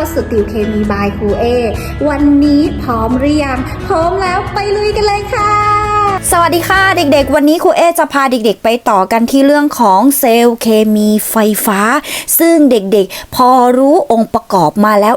เข้าสู่ติวเคมีบายครูเอ วันนี้พร้อมหรือยัง พร้อมแล้วไปลุยกันเลยค่ะ สวัสดีค่ะเด็กๆ วันนี้ครูเอจะพาเด็กๆ ไปต่อกันที่เรื่องของเซลล์เคมีไฟฟ้า ซึ่งเด็กๆ พอรู้องค์ประกอบมาแล้ว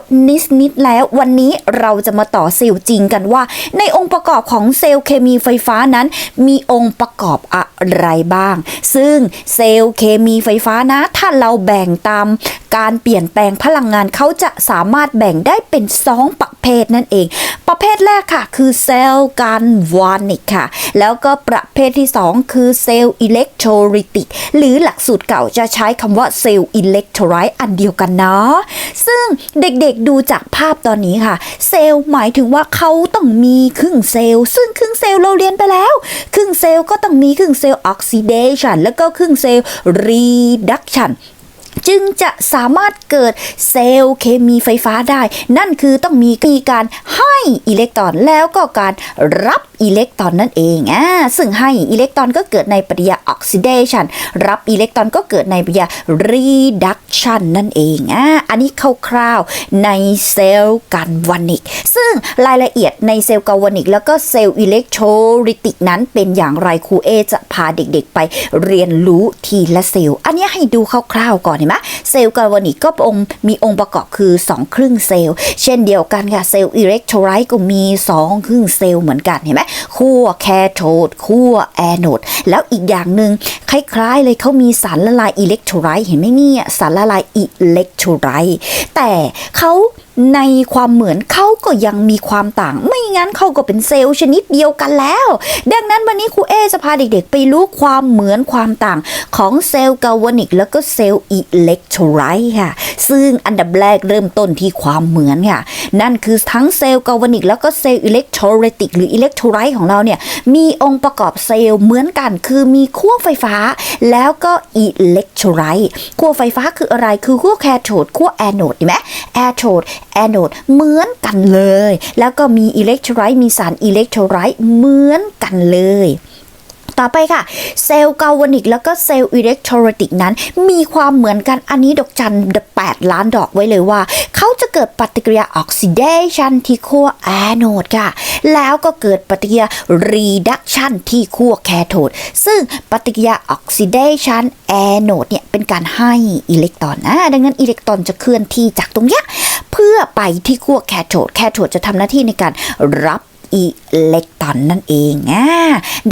นิดๆแล้ว วันนี้เราจะมาต่อเซลล์จริงกันว่า ในองค์ประกอบของเซลล์เคมีไฟฟ้านั้น มีองค์ประกอบอะไรบ้าง ซึ่งเซลล์เคมีไฟฟ้านะ ถ้าเราแบ่งตามการเปลี่ยนแปลงพลังงานเขาจะสามารถแบ่งได้เป็นสองประเภทนั่นเอง ประเภทแรกค่ะ คือเซลล์การวานิกค่ะแล้วก็ประเภทที่ 2 คือเซลล์อิเล็กโทรลิติกหรือหลักสูตรเก่าจะใช้คำว่าเซลล์อิเล็กโทรไลต์อันเดียวกันเนาะซึ่งเด็กๆดูจากภาพตอนนี้ค่ะ เซลล์หมายถึงว่าเขาต้องมีครึ่งเซลล์ ซึ่งครึ่งเซลล์เราเรียนไปแล้ว ครึ่งเซลล์ก็ต้องมีครึ่งเซลล์ออกซิเดชันแล้วก็ครึ่งเซลล์รีดักชันจึงจะสามารถเกิดเซลล์เคมีไฟฟ้าได้ นั่นคือต้องมีมีการให้อิเล็กตรอนแล้วก็การรับ อิเล็กตรอนนั่นเองอ่าซึ่งให้อิเล็กตรอนก็เกิดในปฏิกิริยาออกซิเดชันรับอิเล็กตรอนก็เกิดในปฏิกิริยารีดักชันนั่นเองอ่าอันนี้คร่าวๆในเซลล์กันวานิก ซึ่งรายละเอียดในเซลล์กาลวานิก แล้วก็เซลล์อิเล็กโทรลิติกนั้นเป็นอย่างไรครูเอจะพาเด็กๆไปเรียนรู้ทีละเซลล์ อันนี้ให้ดูคร่าวๆก่อนเห็นไหมเซลล์กาลวานิกก็องค์มีองค์ประกอบคือ 2 ครึ่งเซลล์ เช่นเดียวกันค่ะเซลล์อิเล็กโทรไลต์ก็มี 2 ครึ่งเซลล์เหมือนกันเห็นไหมขั้วแคโทดขั้วแอนโดแล้วอีกอย่างหนึ่งคล้ายๆเลยเขามีสารละลายอิเล็กโทรไลต์เห็นไหมเนี่ยสารละลายอิเล็กโทรไลต์แต่เขา ในความเหมือนเขาก็ยังมีความต่าง ไม่งั้นเขาก็เป็นเซลล์ชนิดเดียวกันแล้ว ดังนั้นวันนี้ครูเอจะพาเด็กๆ ไปรู้ความเหมือนความต่างของเซลล์กาวนิกแล้วก็เซลล์อิเล็กโทรไลต์ค่ะ ซึ่งอันดับแรกเริ่มต้นที่ความเหมือนค่ะ นั่นคือทั้งเซลล์กาวนิกแล้วก็เซลล์อิเล็กโทรลิติกหรืออิเล็กโทรไลต์ของเราเนี่ยมีองค์ประกอบเซลล์เหมือนกัน คือมีขั้วไฟฟ้า แล้วก็อิเล็กโทรไลต์ขั้วไฟฟ้าคืออะไรคือขั้วแคโทดขั้วแอนโดเห็นไหมแอโทดแอนโดดเหมือนกันเลย แล้วก็มีอิเล็กโทรไลต์มีสารอิเล็กโทรไลต์เหมือนกันเลย ต่อไปค่ะ เซลล์กาวานิกแล้วก็เซลล์อิเล็กโทรลิติกนั้น มีความเหมือนกันอันนี้ดอกจัน8ล้านดอกไว้เลยว่า เขาจะเกิดปฏิกิริยาออกซิเดชันที่ขั้วแอนโดดค่ะ แล้วก็เกิดปฏิกิริยารีดักชันที่ขั้วแคโทดซึ่งปฏิกิริยาออกซิเดชันแอนโดดเนี่ยเป็นการให้อิเล็กตรอนอ่าดังนั้นอิเล็กตรอนจะเคลื่อนที่จากตรงเนี้ยเพื่อไปที่ขั้วแคโทดแคโทดจะทำหน้าที่ในการรับ อิเล็กตรอนนั่นเองอ่า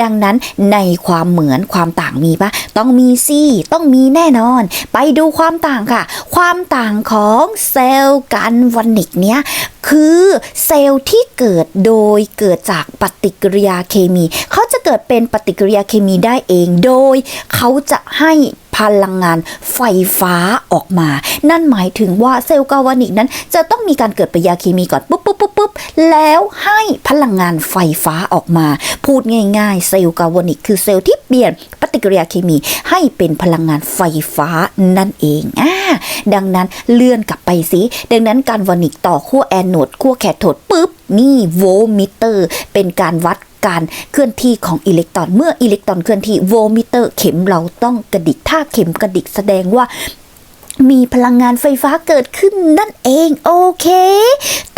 ดังนั้นในความเหมือนความต่างมีปะต้องมีสิต้องมีแน่นอน ไปดูความต่างค่ะ ความต่างของเซลล์กันวานิกเนี้ยคือเซลล์ที่เกิดโดยเกิดจากปฏิกิริยาเคมี เขาจะเกิดเป็นปฏิกิริยาเคมีได้เองโดย เขาจะให้ พลังงานไฟฟ้าออกมา นั่นหมายถึงว่าเซลล์กาวานิกนั้น จะต้องมีการเกิดปฏิกิริยาเคมีก่อนปุ๊บปุ๊บปุ๊บปุ๊บแล้วให้พลังงานไฟฟ้าออกมา พูดง่าย ๆ เซลล์กาวานิกคือเซลล์ที่เปลี่ยนปฏิกิริยาเคมีให้เป็นพลังงานไฟฟ้านั่นเองอ่าดังนั้นเลื่อนกลับไปสิดังนั้นการวานิกต่อขั้วแอนโนดขั้วแคโทดปุ๊บนี่โวลต์มิเตอร์ เป็นการวัด การเคลื่อนที่ของอิเล็กตรอน เมื่ออิเล็กตรอนเคลื่อนที่โวลต์มิเตอร์เข็มเราต้องกระดิกถ้าเข็มกระดิกแสดงว่า มีพลังงานไฟฟ้าเกิดขึ้นนั่นเองโอเค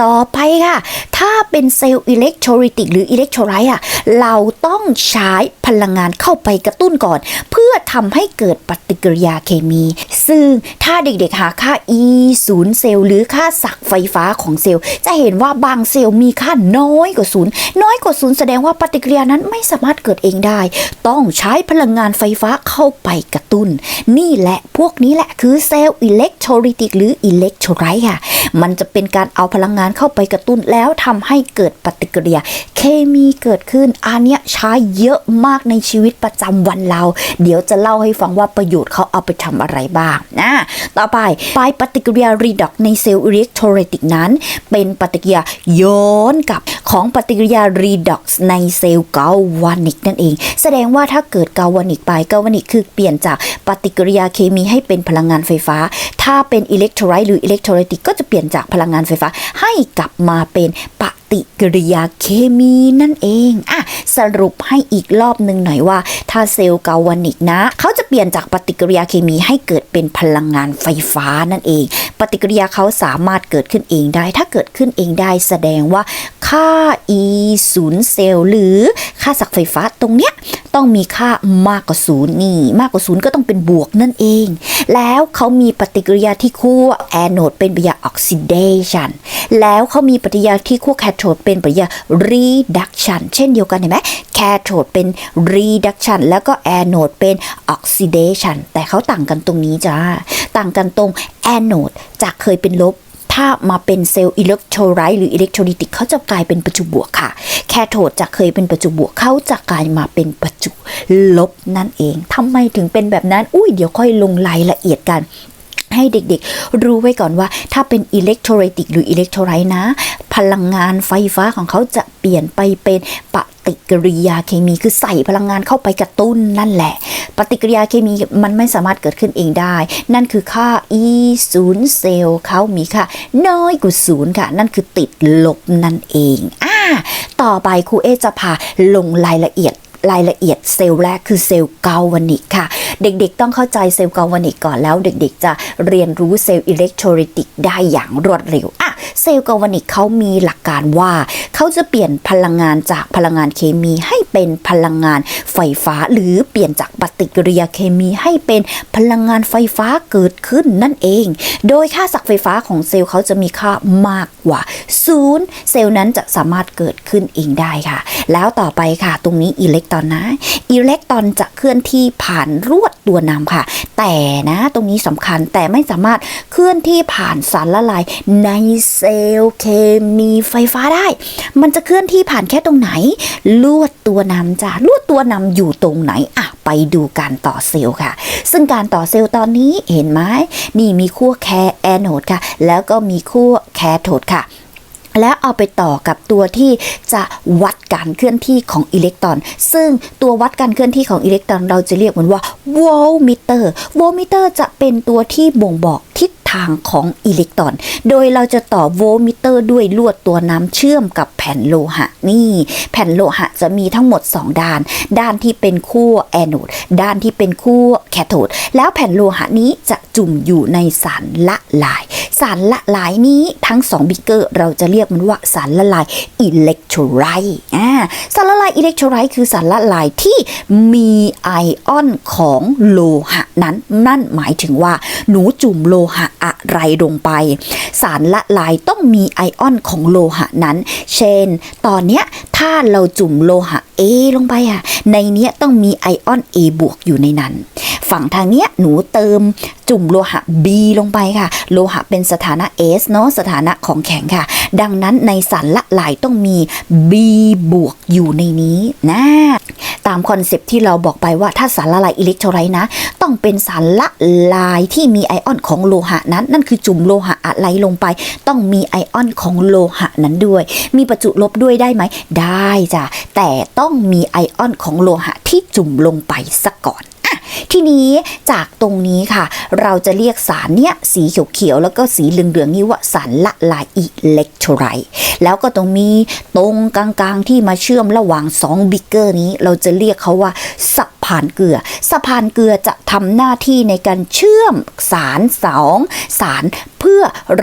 ต่อไปค่ะ ถ้าเป็นเซลล์อิเล็กโทริติกหรืออิเล็กโทรไลต์อะเราต้องใช้พลังงานเข้าไปกระตุ้นก่อน เพื่อทำให้เกิดปฏิกิริยาเคมี ซึ่งถ้าเด็กๆหาค่า E ศูนย์เซลล์หรือค่าศักไฟฟ้าของเซลล์ จะเห็นว่าบางเซลล์มีค่าน้อยกว่าศูนย์น้อยกว่าศูนย์แสดงว่าปฏิกิริยานั้นไม่สามารถเกิดเองได้ ต้องใช้พลังงานไฟฟ้าเข้าไปกระตุ้น นี่แหละพวกนี้แหละคือเซลล์ลอิเล็กโทรลิติกหรืออิเล็กโทรไลต์ค่ะ มันจะเป็นการเอาพลังงานเข้าไปกระตุ้นแล้วทำให้เกิดปฏิกิริยา เคมีเกิดขึ้น อันเนี้ยใช้เยอะมากในชีวิตประจำวันเรา เดี๋ยวจะเล่าให้ฟังว่าประโยชน์เขาเอาไปทำอะไรบ้างนะ ต่อไปไปปฏิกิริยารีด็อกในเซลล์อิเล็กโทรลิติกนั้น เป็นปฏิกิริยาย้อนกลับ ของปฏิกิริยารีดอกซ์ในเซลล์กาวานิกนั่นเอง แสดงว่าถ้าเกิดกาวานิกไปกาวานิกคือเปลี่ยนจากปฏิกิริยาเคมีให้เป็นพลังงานไฟฟ้า ถ้าเป็นอิเล็กโทรไลต์หรืออิเล็กโทรลิติกก็จะเปลี่ยนจากพลังงานไฟฟ้า ให้กลับมาเป็นปฏิกิริยาเคมีนั่นเองอะสรุปให้อีกรอบหนึ่งหน่อยว่า ถ้าเซลล์กาวานิกนะ เขาจะเปลี่ยนจากปฏิกิริยาเคมีให้เกิดเป็นพลังงานไฟฟ้านั่นเอง ปฏิกิริยาเขาสามารถเกิดขึ้นเองได้ ถ้าเกิดขึ้นเองได้แสดงว่าค่า E ศูนย์เซลล์หรือค่าสักไฟฟ้าตรงเนี้ยต้องมีค่ามากกว่าศูนย์นี่ มากกว่าศูนย์ก็ต้องเป็นบวกนั่นเอง แล้วเขามีปฏิกิริยาที่คู่แอนโดเป็นปฏิกิริยาออกซิเดชันแล้วเขามีปฏิกิริยาที่คู่แคโทดเป็นปฏิกิริยา reduction เช่นเดียวกันเห็นไหมแคโทดเป็น reduction แล้วก็แอนโดเป็น oxidation แต่เขาต่างกันตรงนี้จ้าต่างกันตรงแอนโดจากเคยเป็นลบ ถ้ามาเป็นเซลล์อิเล็กโทรไลต์หรืออิเล็กโทรลิติกเขาจะกลายเป็นประจุบวกค่ะ แคโทดจะเคยเป็นประจุบวกเขาจะกลายมาเป็นประจุลบนั่นเองทำไมถึงเป็นแบบนั้น อุ้ยเดี๋ยวค่อยลงรายละเอียดกัน ให้เด็กๆ รู้ไว้ก่อนว่า ถ้าเป็นอิเล็กโทรลิติกหรืออิเล็กโทรไรต์นะ พลังงานไฟฟ้าของเขาจะเปลี่ยนไปเป็นปฏิกิริยาเคมีคือใส่พลังงานเข้าไปกระตุ้นนั่นแหละ ปฏิกิริยาเคมีมันไม่สามารถเกิดขึ้นเองได้ นั่นคือค่า E 0เซลล์เขามีค่าน้อยกว่าศูนย์ค่ะ นั่นคือติดลบนั่นเองอ่าต่อไปครูเอจะพาลงรายละเอียด รายละเอียดเซลล์แรกคือเซลล์กาวานิกค่ะ เด็กๆต้องเข้าใจเซลล์กาวานิกก่อนแล้วเด็กๆ จะเรียนรู้เซลล์อิเล็กโทรลิติกได้อย่างรวดเร็วอะเซลล์กาวานิกเขามีหลักการว่า เขาจะเปลี่ยนพลังงานจากพลังงานเคมีให้เป็นพลังงานไฟฟ้า หรือเปลี่ยนจากปฏิกิริยาเคมีให้เป็นพลังงานไฟฟ้าเกิดขึ้นนั่นเอง โดยค่าศักย์ไฟฟ้าของเซลล์เขาจะมีค่ามากกว่าศูนย์เซลล์นั้นจะสามารถเกิดขึ้นเองได้ค่ะ แล้วต่อไปค่ะ ตรงนี้อิเล็กตรอนนะอิเล็กตรอนจะเคลื่อนที่ผ่านรวดตัวนำค่ะ แต่นะตรงนี้สำคัญแต่ไม่สามารถเคลื่อนที่ผ่านสารละลายในเซลล์เคมีไฟฟ้าได้ มันจะเคลื่อนที่ผ่านแค่ตรงไหน ลวดตัวนำจ้ะลวดตัวนำอยู่ตรงไหนอะไปดูการต่อเซลล์ค่ะ ซึ่งการต่อเซลล์ตอนนี้เห็นไหมนี่มีขั้วแคแอนโดค่ะ แล้วก็มีขั้วแคโทดค่ะ แล้วเอาไปต่อกับตัวที่จะวัดการเคลื่อนที่ของอิเล็กตรอน ซึ่งตัววัดการเคลื่อนที่ของอิเล็กตรอน เราจะเรียกมันว่าโวลต์มิเตอร์ โวลต์มิเตอร์จะเป็นตัวที่บ่งบอกทิศ ทางของอิเล็กตรอน โดยเราจะต่อโวลต์มิเตอร์ด้วยลวดตัวน้ำเชื่อมกับแผ่นโลหะนี่ แผ่นโลหะจะมีทั้งหมด 2 ด้าน ด้านที่เป็นขั้วแอนโดดด้านที่เป็นขั้วแคโทดแล้วแผ่นโลหะนี้จะจุ่มอยู่ในสารละลาย สารละลายนี้ทั้ง 2 บิกเกอร์ เราจะเรียกมันว่าสารละลายอิเล็กโทรไรต์อ่าสารละลายอิเล็กโทรไรต์คือสารละลายที่มีไอออนของโลหะนั้น นั่นหมายถึงว่าหนูจุ่มโลหะอะไรลงไป สารละลายต้องมีไอออนของโลหะนั้น เช่น ตอนเนี้ยถ้าเราจุ่มโลหะ A ลงไปอะในเนี้ยต้องมีไอออน A บวกอยู่ในนั้น ฝั่งทางเนี้ยหนูเติมจุ่มโลหะ B ลงไปค่ะ โลหะเป็นสถานะ S เนาะสถานะของแข็งค่ะ ดังนั้นในสารละลายต้องมี B บวกอยู่ในนี้นะตามคอนเซปต์ที่เราบอกไปว่าถ้าสารละลายอิเล็กโทรไลต์นะ ต้องเป็นสารละลายที่มีไอออนของโลหะนั้น นั่นคือจุ่มโลหะอะไรลงไป ต้องมีไอออนของโลหะนั้นด้วย มีประจุลบด้วยได้ไหม ได้จ้ะแต่ต้องมีไอออนของโลหะที่จุ่มลงไปซะก่อน ทีนี้จากตรงนี้ค่ะ เราจะเรียกสารเนี้ยสีเขียวๆแล้วก็สีเหลืองๆนี้ว่าสารละลายอิเล็กโทรไลต์แล้วก็ตรงมีตรงกลางๆที่มาเชื่อมระหว่าง2บิกเกอร์นี้ เราจะเรียกเขาว่าสะพานเกลือ สะพานเกลือจะทำหน้าที่ในการเชื่อมสารสองสารเพื่อ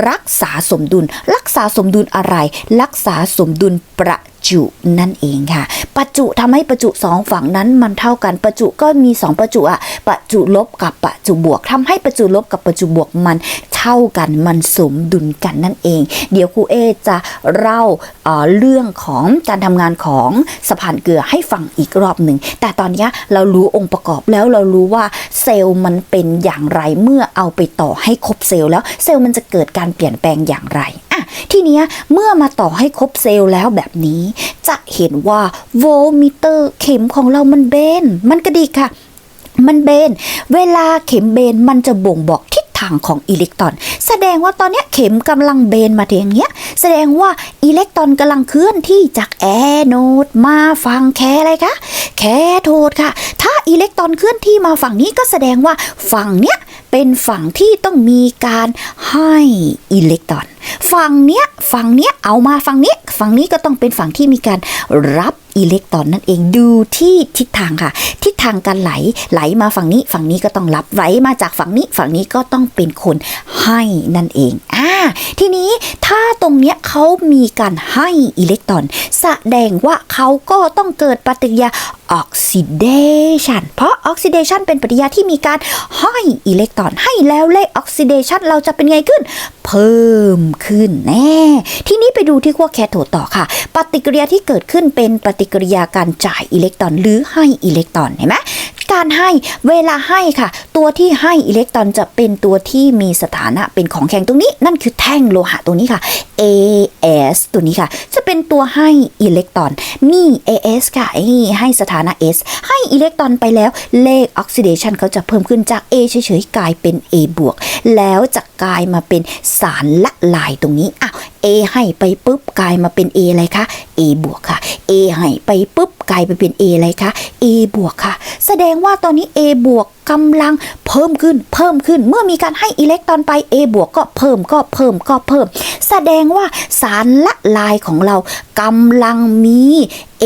รักษาสมดุล รักษาสมดุลอะไร รักษาสมดุลประจุนั่นเองค่ะ ประจุทำให้ประจุสองฝั่งนั้นมันเท่ากัน ประจุก็มีสองประจุอะประจุลบกับประจุบวกทำให้ประจุลบกับประจุบวกมัน เท่ากันมันสมดุลกันนั่นเอง เดี๋ยวครูเอจะเล่าเเรื่องของการทำงานของสะพานเกลือให้ฟังอีกรอบหนึ่ง แต่ตอนนี้เรารู้องค์ประกอบแล้วเรารู้ว่าเซลล์มันเป็นอย่างไรเมื่อเอาไปต่อให้ครบเซลล์แล้วเซลล์มันจะเกิดการเปลี่ยนแปลงอย่างไรอะทีเนี้ยเมื่อมาต่อให้ครบเซลล์แล้วแบบนี้ จะเห็นว่าโวลต์มิเตอร์เข็มของเรามันเบนมันกระดิกค่ะ มันเบน เวลาเข็มเบนมันจะบ่งบอกทิ ทางของอิเล็กตรอน แสดงว่าตอนนี้เข็มกำลังเบนมาทางเนี้ย แสดงว่าอิเล็กตรอนกำลังเคลื่อนที่จากแอนโนดมาฝั่งแคอะไรคะแคโทดค่ะ ถ้าอิเล็กตรอนเคลื่อนที่มาฝั่งนี้ก็แสดงว่าฝั่งเนี้ยเป็นฝั่งที่ต้องมีการให้อิเล็กตรอน ฝั่งเนี้ยฝั่งเนี้ยเอามาฝั่งเนี้ยฝั่งนี้ก็ต้องเป็นฝั่งที่มีการรับอิเล็กตรอนนั่นเองดูที่ทิศทางค่ะ ทิศทางการไหลไหลมาฝั่งนี้ฝั่งนี้ก็ต้องรับไหลมาจากฝั่งนี้ฝั่งนี้ก็ต้องเป็นคนให้นั่นเองอ่าทีนี้ถ้าตรงเนี้ยเขามีการให้อิเล็กตรอน แสดงว่าเขาก็ต้องเกิดปฏิกิริยา ออกซิเดชันเพราะออกซิเดชันเป็นปฏิกิริยาที่มีการให้อิเล็กตรอนให้แล้วเลขออกซิเดชันเราจะเป็นไงขึ้น เพิ่มขึ้นแน่ทีนี้ไปดูที่ขั้วแคโทดต่อค่ะ ปฏิกิริยาที่เกิดขึ้นเป็นปฏิกิริยาการจ่ายอิเล็กตรอน หรือให้อิเล็กตรอนเห็นไหม การให้เวลาให้ค่ะ ตัวที่ให้อิเล็กตรอนจะเป็นตัวที่มีสถานะเป็นของแข็งตรงนี้ นั่นคือแท่งโลหะตัวนี้ค่ะ AS ตัวนี้ค่ะ จะเป็นตัวให้อิเล็กตรอนนี่ AS ค่ะให้สถานะ S ให้อิเล็กตรอนไปแล้วเลขออกซิเดชันเขาจะเพิ่มขึ้นจาก A เฉยๆกลายเป็น A บวกแล้วจะกลายมาเป็นสารละลายตรงนี้อ้าว A ให้ไปปุ๊บกลายมาเป็น A อะไรคะ A บวกค่ะ A ให้ไปปุ๊บ กลายไปเป็น A อะไรคะ A บวกค่ะ แสดงว่าตอนนี้ A บวกกำลังเพิ่มขึ้นเพิ่มขึ้น เมื่อมีการให้อิเล็กตรอนไป A บวกก็เพิ่มก็เพิ่มก็เพิ่ม แสดงว่าสารละลายของเรากำลังมี A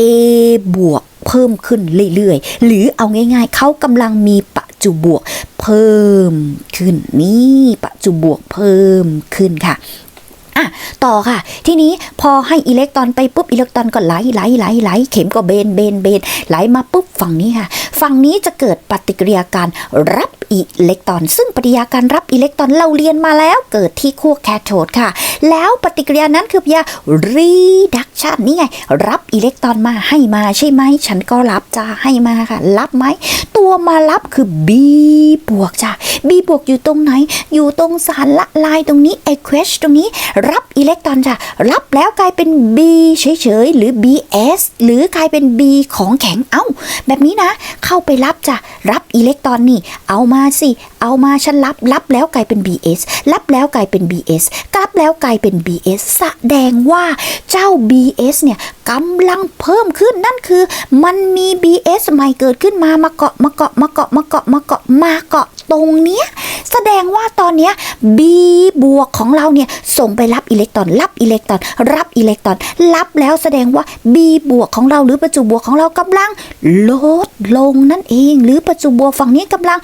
บวกเพิ่มขึ้นเรื่อยๆ หรือเอาง่ายๆ เขากำลังมีปัจจุบวกเพิ่มขึ้นนี่ปัจจุบวกเพิ่มขึ้นค่ะ อะต่อค่ะ ทีนี้พอให้อิเล็กตรอนไปปุ๊บอิเล็กตรอนก็ไหลไหลไหลไหลเข็มก็เบนเบนเบนไหลมาปุ๊บฝั่งนี้ค่ะ ฝั่งนี้จะเกิดปฏิกิริยาการรับอิเล็กตรอน ซึ่งปฏิกิริยาการรับอิเล็กตรอนเราเรียนมาแล้วเกิดที่ขั้วแคโทดค่ะ แล้วปฏิกิริยานั้นคือปฏิกิริยา reduction นี่ไง รับอิเล็กตรอนมาให้มาใช่ไหมฉันก็รับจ้าให้มาค่ะ รับไหมตัวมารับคือ B บวกจ้า B บวกอยู่ตรงไหน อยู่ตรงสารละลายตรงนี้ aqueous ตรงนี้รับอิเล็กตรอนจ้ะรับแล้วกลายเป็น B เฉยๆ หรือ BS หรือกลายเป็น B ของแข็ง เอ้า แบบนี้นะ เข้าไปรับจ้ะ รับอิเล็กตรอนนี่ เอามาสิ เอามาฉันรับ รับแล้วกลายเป็น BS รับแล้วกลายเป็น BS กลับแล้วกลายเป็น BS แสดงว่าเจ้า BS เนี่ยกำลังเพิ่มขึ้นนั่นคือ มันมี BS ใหม่เกิดขึ้นมามาเกาะมาเกาะมาเกาะมาเกาะมาเกาะมาเกาะตรงเนี้ยแสดงว่าตอนเนี้ย B บวกของเราเนี่ยส่งไปรับอิเล็กตรอน รับอิเล็กตรอน รับอิเล็กตรอน รับแล้วแสดงว่า B บวกของเราหรือประจุบวกของเรากำลังลดลงนั่นเอง หรือประจุบวกฝั่งนี้กำลัง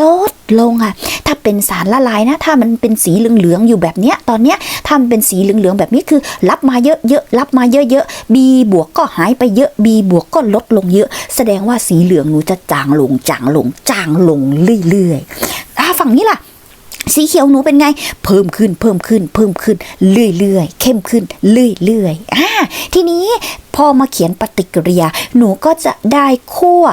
ลดลงอะ ถ้าเป็นสารละลายนะ ถ้ามันเป็นสีเหลืองๆอยู่แบบเนี้ยตอนเนี้ยถ้ามันเป็นสีเหลืองๆแบบนี้คือ รับมาเยอะๆรับมาเยอะๆ B บวกก็หายไปเยอะ B บวกก็ลดลงเยอะ แสดงว่าสีเหลืองหนูจะจางลงจางลงจางลงเรื่อยๆอะฝั่งนี้ล่ะ สีเขียวหนูเป็นไง เพิ่มขึ้นเพิ่มขึ้น เพิ่มขึ้นเรื่อยๆ เข้มขึ้นเรื่อยๆอ่าทีนี้พอมาเขียนปฏิกิริยา หนูก็จะได้ขั้ว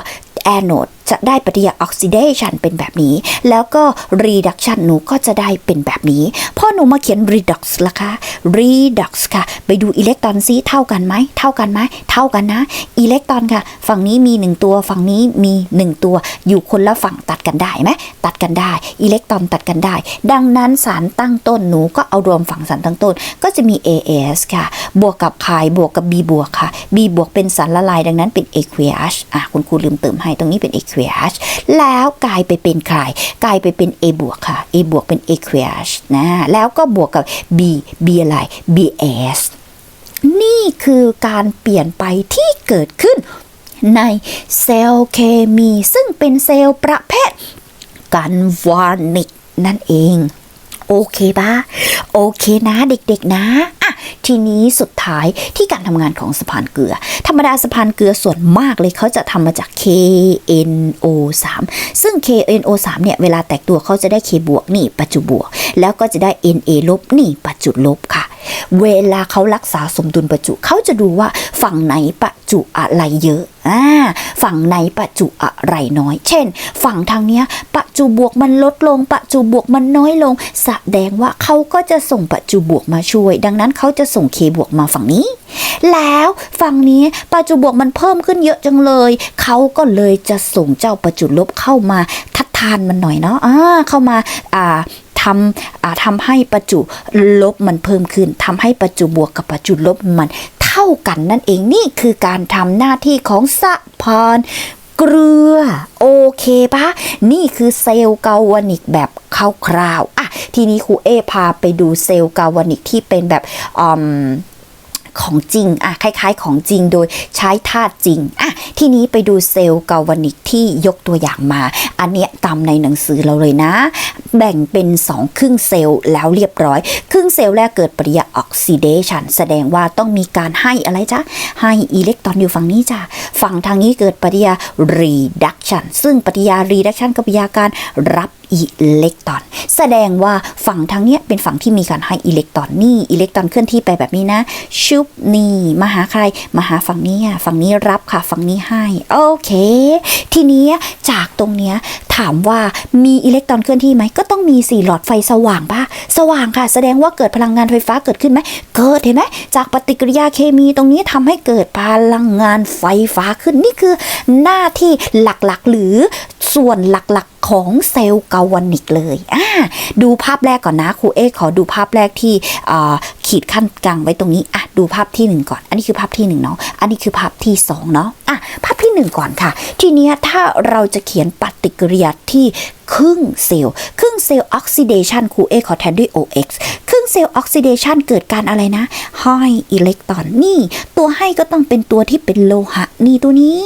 แอนโนด จะได้ปฏิกิริยาออกซิเดชันเป็นแบบนี้ แล้วก็ reduction หนูก็จะได้เป็นแบบนี้พอหนูมาเขียน redox ล่ะคะ redox ค่ะ ไปดูอิเล็กตรอนซิเท่ากันไหมเท่ากันไหมเท่ากันนะอิเล็กตรอนค่ะ ฝั่งนี้มี 1 ตัวฝั่งนี้มี 1 ตัว อยู่คนละฝั่งตัดกันได้ไหมตัดกันได้ อิเล็กตรอนตัดกันได้ ดังนั้นสารตั้งต้นหนูก็เอารวมฝั่งสารตั้งต้น ก็จะมี AS ค่ะ บวกกับคายบวกกับ B บวกค่ะ B บวกเป็นสารละลายดังนั้นเป็น aqueous อะคุณครูลืมเติมให้ตรงนี้เป็น aqueous แล้วกลายไปเป็นคายกลายไปเป็น A บวกค่ะ A บวกเป็น aqueous นะ แล้วก็บวกกับ B B อะไร BS นี่คือการเปลี่ยนไปที่เกิดขึ้นในเซลล์เคมี ซึ่งเป็นเซลล์ประเภทกันวานิกนั่นเอง โอเคปะโอเคนะเด็กๆนะ ทีนี้สุดท้ายที่การทำงานของสะพานเกลือ ธรรมดาสะพานเกลือส่วนมากเลยเขาจะทำมาจาก KNO3 ซึ่ง KNO3 เนี่ยเวลาแตกตัวเขาจะได้ K บวกนี่ปัจจุบวก แล้วก็จะได้ Na ลบนี่ปัจจุลบค่ะ เวลาเขารักษาสมดุลประจุ เขาจะดูว่าฝั่งไหนประจุอะไรเยอะอ่าฝั่งไหนประจุอะไรน้อย เช่น ฝั่งทางเนี้ยประจุบวกมันลดลงประจุบวกมันน้อยลง แสดงว่าเขาก็จะส่งประจุบวกมาช่วย ดังนั้นเขาจะส่งเคบวกมาฝั่งนี้ แล้วฝั่งนี้ประจุบวกมันเพิ่มขึ้นเยอะจังเลย เขาก็เลยจะส่งเจ้าประจุลบเข้ามาทัดทานมันหน่อยเนาะอ่าเข้ามาอ่า ทำอ่าทำให้ประจุลบมันเพิ่มขึ้นทำให้ประจุบวกกับประจุลบมันเท่ากันนั่นเองนี่คือการทำหน้าที่ของสะพานเกลือ โอเคปะนี่คือเซลล์กาวานิกแบบคร่าวๆอะทีนี้ครูเอพาไปดูเซลล์กาวานิกที่เป็นแบบอืม ของจริงอะคล้าย ๆ ของจริงโดยใช้ธาตุจริงอะทีนี้ไปดูเซลล์กาวานิกที่ยกตัวอย่างมา อันเนี้ยตามในหนังสือเราเลยนะ แบ่งเป็น 2 ครึ่งเซลล์แล้วเรียบร้อย ครึ่งเซลล์แรกเกิดปฏิกิริยาออกซิเดชันแสดงว่าต้องมีการให้อะไรจ๊ะ ให้อิเล็กตรอนอยู่ฝั่งนี้จ้ะฝั่งทางนี้เกิดปฏิกิริยา reduction ซึ่งปฏิกิริยา reduction ก็ปฏิกิริยาการรับ อิเล็กตรอน แสดงว่าฝั่งทางเนี้ยเป็นฝั่งที่มีการให้อิเล็กตรอนนี่อิเล็กตรอนเคลื่อนที่ไปแบบนี้นะ ชุบนี่มาหาใครมาหาฝั่งนี้อะฝั่งนี้รับค่ะฝั่งนี้ให้โอเค ทีนี้จากตรงเนี้ยถามว่ามีอิเล็กตรอนเคลื่อนที่ไหมก็ต้องมีสี่หลอดไฟสว่างปะสว่างค่ะ แสดงว่าเกิดพลังงานไฟฟ้าเกิดขึ้นไหมเกิดเห็นไหมจากปฏิกิริยาเคมีตรงนี้ทำให้เกิดพลังงานไฟฟ้าขึ้นนี่คือหน้าที่หลักๆ หรือส่วนหลักๆ ของเซลล์กาวานิกเลยอ่าดูภาพแรกก่อนนะครูเอขอดูภาพแรกที่ขีดขั้นกลางไว้ตรงนี้อะดูภาพที่หนึ่งก่อน อันนี้คือภาพที่หนึ่งเนาะอันนี้คือภาพที่สองเนาะอะภาพที่หนึ่งก่อนค่ะ ทีนี้ถ้าเราจะเขียนปฏิกิริยาที่ครึ่งเซลล์ครึ่งเซลล์ออกซิเดชันคูเอขอแทนด้วย OX ครึ่งเซลล์ออกซิเดชันเกิดการอะไรนะให้อิเล็กตรอนนี่ ตัวให้ก็ต้องเป็นตัวที่เป็นโลหะ นี่ตัวนี้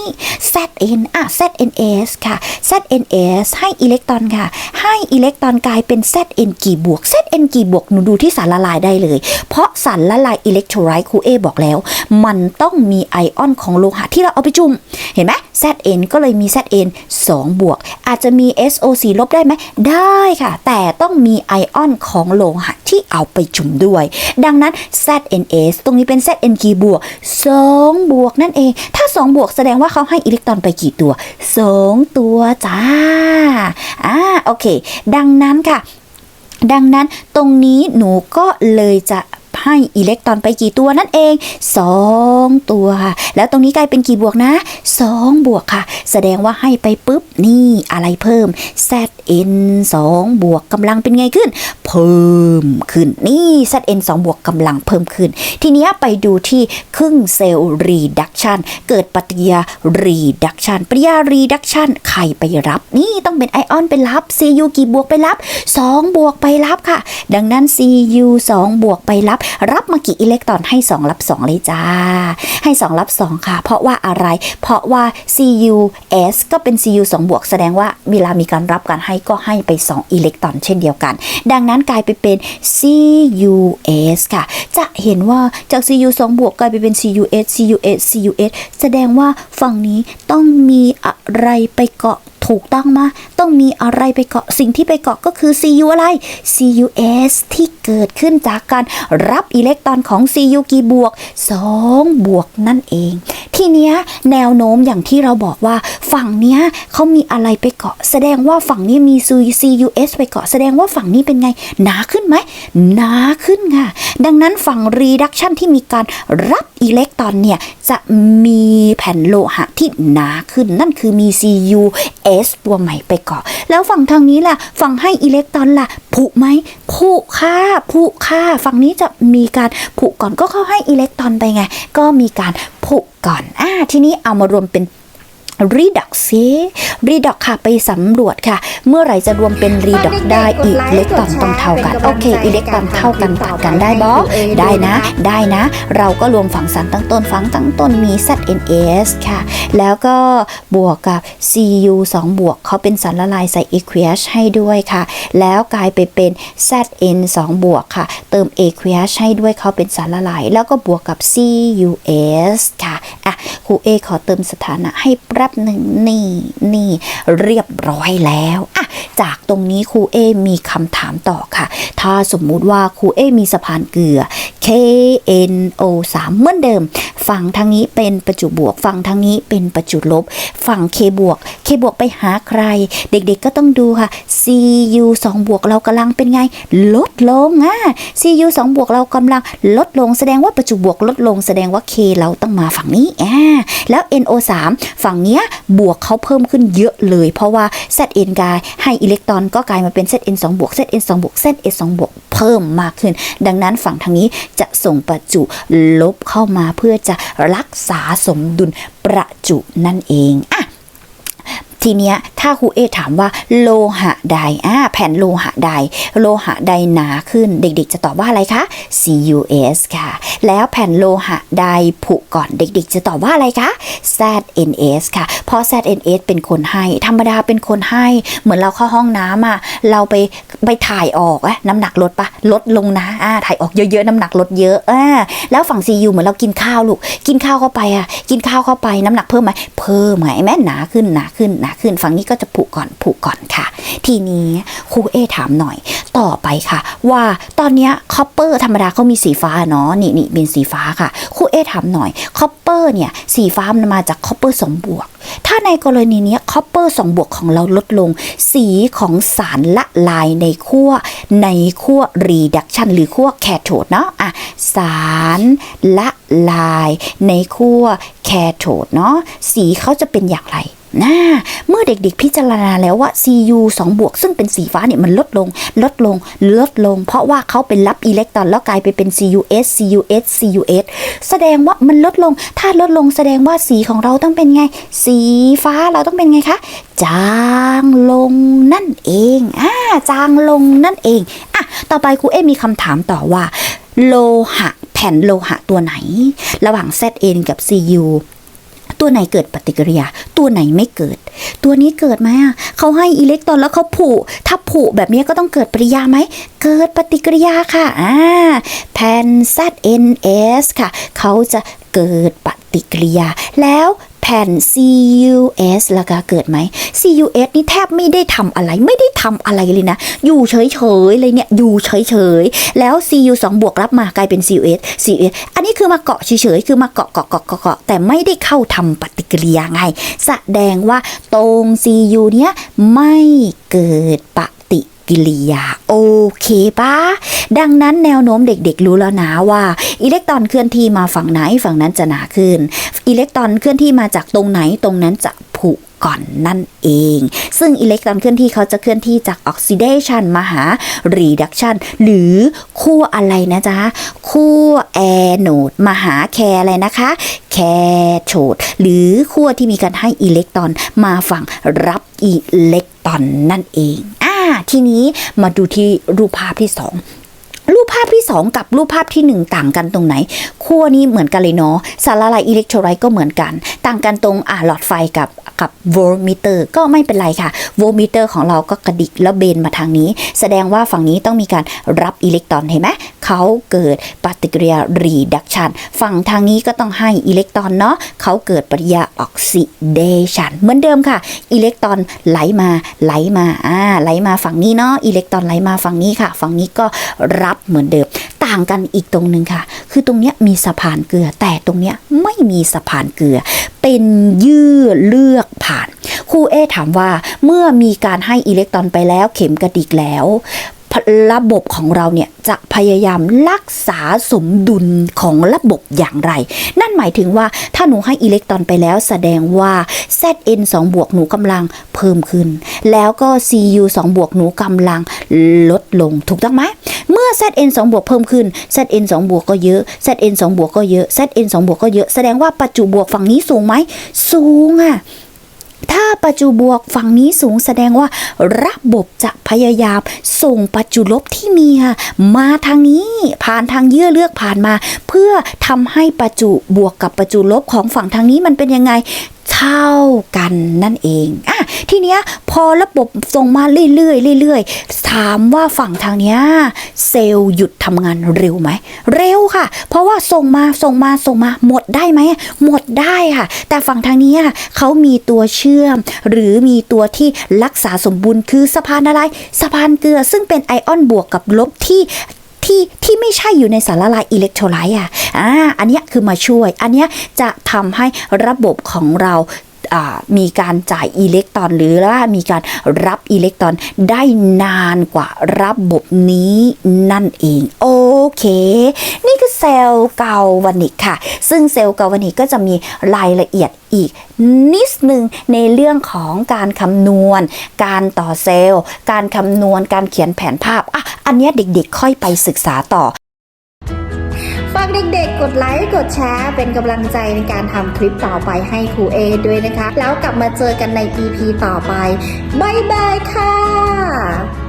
Zn อะ ZnS ค่ะ ZnS ให้อิเล็กตรอนค่ะ ให้อิเล็กตรอนกลายเป็น Zn กี่บวก Zn กี่บวกหนูดูที่สารละลายได้เลย เพราะสารละลายอิเล็กโทรไลต์คูเอบอกแล้ว มันต้องมีไอออนของโลหะที่เราเอาไปจุ่มเห็นไหม Zn ก็เลยมี Zn 2 บวก อาจจะมี SO4 ลบได้ไหม ได้ค่ะ แต่ต้องมีไอออนของโลหะที่เอาไปจุ่มด้วย ดังนั้น ZnS ตรงนี้เป็น Zn กี่บวก 2 บวกนั่นเอง ถ้า 2 บวกแสดงว่าเขาให้อิเล็กตรอนไปกี่ตัว 2 ตัวจ้า อ่า โอเค ดังนั้นค่ะ ดังนั้นตรงนี้หนูก็เลยจะ ให้อิเล็กตรอนไปกี่ตัวนั่นเอง 2 ตัวค่ะ แล้วตรงนี้กลายเป็นกี่บวกนะ 2 บวกค่ะ แสดงว่าให้ไปปุ๊บนี่อะไรเพิ่ม zn 2 บวกกำลังเป็นไงขึ้น เพิ่มขึ้นนี่ zn 2 บวกกำลังเพิ่มขึ้น ทีนี้ไปดูที่ครึ่งเซลล์ reduction เกิดปฏิกิริยา reduction ปฏิกิริยา reduction ใครไปรับ นี่ต้องเป็นไอออนไปรับ cu กี่บวกไปรับ 2 บวกไปรับค่ะ ดังนั้น cu 2 บวกไปรับรับมากี่อิเล็กตรอนให้ 2 รับ 2 เลยจ้า ให้ 2 รับ 2 ค่ะ เพราะว่าอะไร เพราะว่า cus ก็เป็น cu 2 บวก แสดงว่าเวลามีการรับการให้ก็ให้ไป 2 อิเล็กตรอนเช่นเดียวกัน ดังนั้นกลายไปเป็น cus ค่ะ จะเห็นว่าจาก cu 2 บวกกลายไปเป็น cus cus cus แสดงว่าฝั่งนี้ต้องมีอะไรไปเกาะ ถูกต้องมาต้องมีอะไรไปเกาะสิ่งที่ไปเกาะก็คือ cu อะไร cus ที่เกิดขึ้นจากการรับอิเล็กตรอนของ cu กี่บวก 2 บวกนั่นเอง ทีเนี้ยแนวโน้มอย่างที่เราบอกว่าฝั่งเนี้ยเขามีอะไรไปเกาะ แสดงว่าฝั่งนี้มี cus ไปเกาะแสดงว่าฝั่งนี้เป็นไง หนาขึ้นไหมหนาขึ้นค่ะ ดังนั้นฝั่ง reduction ที่มีการรับอิเล็กตรอนเนี่ย จะมีแผ่นโลหะที่หนาขึ้น นั่นคือมี cus ตัวใหม่ไปเกาะ แล้วฝั่งทางนี้ล่ะ ฝั่งให้อิเล็กตรอนล่ะ ผุไหม ผุค่ะผุค่ะฝั่งนี้จะมีการผุก่อนก็เข้าให้อิเล็กตรอนไปไง ก็มีการ ผุก่อนอ่าทีนี้เอามารวมเป็น redox ซิ redox ค่ะไปสำรวจค่ะ เมื่อไหร่จะรวมเป็น redox ได้อิเล็กตรอนต้องเท่ากัน โอเคอิเล็กตรอนเท่ากันตัดกันได้บอได้นะ ได้นะ เราก็รวมฝั่งสารตั้งต้นฝั่งตั้งต้นมี ZNS ค่ะ แล้วก็บวกกับ Cu 2 บวกเขาเป็นสารละลายใส่ aqueous ให้ด้วยค่ะ แล้วกลายไปเป็น Zn 2 บวกค่ะ เติม aqueous ให้ด้วยเขาเป็นสารละลาย แล้วก็บวกกับ CuS ค่ะอะครูเอขอเติมสถานะให้แป๊บหนึ่งนี่นี่เรียบร้อยแล้วอะจากตรงนี้ครูเอมีคำถามต่อค่ะ ถ้าสมมุติว่าครูเอมีสะพานเกลือ KNO3 เหมือนเดิม ฝั่งทางนี้เป็นประจุบวก ฝั่งทางนี้เป็นประจุลบ ฝั่ง K บวก K บวกไปหาใคร เด็กๆก็ต้องดูค่ะ Cu 2บวกเรากำลังเป็นไง ลดลงอะ Cu 2บวกเรากำลังลดลง แสดงว่าประจุบวกลดลง แสดงว่า K เราต้องมาฝั่งนี้อ่าแล้ว NO3 ฝั่งเนี้ยบวกเขาเพิ่มขึ้นเยอะเลย เพราะว่า Zn กายให้อิเล็กตรอนก็กลายมาเป็น Zn 2บวก Zn 2บวก Zn 2บวกเพิ่มมากขึ้น ดังนั้นฝั่งทางนี้จะส่งประจุลบเข้ามาเพื่อจะรักษาสมดุลประจุนั่นเองอะ ทีเนี้ยถ้าครูเอถามว่าโลหะใดอ่าแผ่นโลหะใด โลหะใดหนาขึ้นเด็กๆ จะตอบว่าอะไรคะ CUS ค่ะ แล้วแผ่นโลหะใดผุก่อนเด็กๆ จะตอบว่าอะไรคะ ZNS ค่ะเพราะ ZNS เป็นคนให้ธรรมดาเป็นคนให้ เหมือนเราเข้าห้องน้ำอะเราไปไปถ่ายออกอะน้ำหนักลดปะลดลงนะอ่าถ่ายออกเยอะๆน้ำหนักลดเยอะอ่าแล้วฝั่ง CU เหมือนเรากินข้าวลูกกินข้าวเข้าไปอะกินข้าวเข้าไปน้ำหนักเพิ่มไหมเพิ่มไงแม่หนาขึ้นหนาขึ้นหนาขึ้นฝั่งนี้ก็จะผุก่อนผุก่อนค่ะ ทีนี้ครูเอถามหน่อยต่อไปค่ะ ว่าตอนนี้คอปเปอร์ธรรมดาเขามีสีฟ้าเนาะนี่นี่เป็นสีฟ้าค่ะครูเอถามหน่อยคอปเปอร์เนี่ยสีฟ้ามันมาจากคอปเปอร์สองบวก ถ้าในกรณีนี้คอปเปอร์สองบวกของเราลดลง สีของสารละลายในขั้วในขั้วรีดักชันหรือขั้วแคโทดเนาะอะสารละลายในขั้วแคโทดเนาะสีเขาจะเป็นอย่างไร นะเมื่อเด็กๆพิจารณาแล้วว่า Cu 2 บวก ซึ่งเป็นสีฟ้าเนี่ยมันลดลง ลดลง ลดลง เพราะว่าเขาเป็นรับอิเล็กตรอนแล้วกลายไปเป็น Cus Cus Cus แสดงว่ามันลดลง ถ้าลดลงแสดงว่าสีของเราต้องเป็นไง สีฟ้าเราต้องเป็นไงคะ จางลงนั่นเองอ่าจางลงนั่นเองอะต่อไปครูเอมีคำถามต่อว่า โลหะแผ่นโลหะตัวไหน ระหว่าง Zn กับ Cu ตัวไหนเกิดปฏิกิริยา ตัวไหนไม่เกิด ตัวนี้เกิดไหมอะเขาให้อิเล็กตรอนแล้วเขาผุถ้าผุแบบนี้ก็ต้องเกิดปฏิกิริยาไหมเกิดปฏิกิริยาค่ะอ่าแพน ZNS ค่ะเขาจะเกิดปฏิกิริยา แล้ว แผ่น CUS ล่ะคะเกิดไหม CUS นี่แทบไม่ได้ทำอะไรไม่ได้ทำอะไรเลยนะ อยู่เฉยๆเลยเนี่ยอยู่เฉยๆแล้ว CU 2บวกรับมากลายเป็น CUS CUS อันนี้คือมาเกาะเฉยๆคือมาเกาะเกาะเกาะเกาะแต่ไม่ได้เข้าทำปฏิกิริยาไง แสดงว่าตรง CU เนี้ยไม่เกิดปฏิ กิริยา โอเคปะดังนั้นแนวโน้มเด็กๆรู้แล้วนะว่า อิเล็กตรอนเคลื่อนที่มาฝั่งไหนฝั่งนั้นจะหนาขึ้น อิเล็กตรอนเคลื่อนที่มาจากตรงไหนตรงนั้นจะ ก่อนนั่นเอง ซึ่งอิเล็กตรอนเคลื่อนที่เขาจะเคลื่อนที่จากออกซิเดชันมาหา reduction หรือขั้วอะไรนะจ๊ะขั้วแอโนดมาหาแคร์อะไรนะคะ แคโทดหรือขั้วที่มีการให้อิเล็กตรอนมาฝั่งรับอิเล็กตรอนนั่นเองอ่าทีนี้มาดูที่รูปภาพที่สองรูปภาพที่ 2 กับรูปภาพที่ 1 ต่างกันตรงไหน ขั้วนี้เหมือนกันเลยเนาะสารละลายอิเล็กโทรไลต์ก็เหมือนกัน ต่างกันตรงอ่าหลอดไฟกับ กับโวลต์มิเตอร์ก็ไม่เป็นไรค่ะโวลต์มิเตอร์ของเราก็กระดิกแล้วเบนมาทางนี้ แสดงว่าฝั่งนี้ต้องมีการรับอิเล็กตรอนเห็นไหมเขาเกิดปฏิกิริยา reduction ฝั่งทางนี้ก็ต้องให้อิเล็กตรอนเนาะเขาเกิดปฏิกิริยา oxidation เหมือนเดิมค่ะ อิเล็กตรอนไหลมาไหลมาอ่าไหลมาฝั่งนี้เนาะอิเล็กตรอนไหลมาฝั่งนี้ค่ะ ฝั่งนี้ก็รับเหมือนเดิม ต่างกันอีกตรงหนึ่งค่ะ คือตรงเนี้ยมีสะพานเกลือแต่ตรงเนี้ยไม่มีสะพานเกลือ เป็นเยื่อเลือกผ่าน ครูเอถามว่าเมื่อมีการให้อิเล็กตรอนไปแล้วเข็มกระดิกแล้วระบบของเราเนี่ยจะพยายามรักษาสมดุลของระบบอย่างไร นั่นหมายถึงว่าถ้าหนูให้อิเล็กตรอนไปแล้วแสดงว่า Zn 2บวกหนูกำลังเพิ่มขึ้น แล้วก็ Cu 2บวกหนูกำลังลดลงถูกต้องไหม เมื่อ Zn 2บวกเพิ่มขึ้น Zn 2บวกก็เยอะ Zn 2บวกก็เยอะ Zn 2บวกก็เยอะ แสดงว่าประจุบวกฝั่งนี้สูงไหม สูงอะ ถ้าประจุบวกฝั่งนี้สูงแสดงว่าระบบจะพยายามส่งประจุลบที่มีค่ะมาทางนี้ผ่านทางเยื่อเลือกผ่านมา เพื่อทำให้ประจุบวกกับประจุลบของฝั่งทางนี้มันเป็นยังไงเท่ากันนั่นเองอะ ทีเนี้ยพอระบบส่งมาเรื่อยๆเรื่อยๆถามว่าฝั่งทางเนี้ยเซลล์หยุดทำงานเร็วไหม เร็วค่ะ เพราะว่าส่งมาส่งมาส่งมาหมดได้ไหมหมดได้ค่ะ แต่ฝั่งทางนี้เขามีตัวเชื่อม หรือมีตัวที่รักษาสมบูรณ์คือสะพานอะไรสะพานเกลือ ซึ่งเป็นไอออนบวกกับลบที่ที่ที่ไม่ใช่อยู่ในสารละลายอิเล็กโทรไลต์อะอ่าอันนี้คือมาช่วย อันนี้จะทำให้ระบบของเรา มีการจ่ายอิเล็กตรอนหรือว่ามีการรับอิเล็กตรอนได้นานกว่าระบบนี้นั่นเอง โอเค นี่คือเซลล์เกาวานิกค่ะ ซึ่งเซลล์เกาวานิกก็จะมีรายละเอียดอีกนิดนึงในเรื่องของการคำนวณ การต่อเซลล์ การคำนวณการเขียนแผนภาพอะอันนี้เด็กๆค่อยไปศึกษาต่อ ฝากเด็กๆ กดไลค์กดแชร์เป็นกำลังใจในการทำคลิปต่อไปให้ครูเอด้วยนะคะ แล้วกลับมาเจอกันใน EP ต่อไป บ๊ายบายค่ะ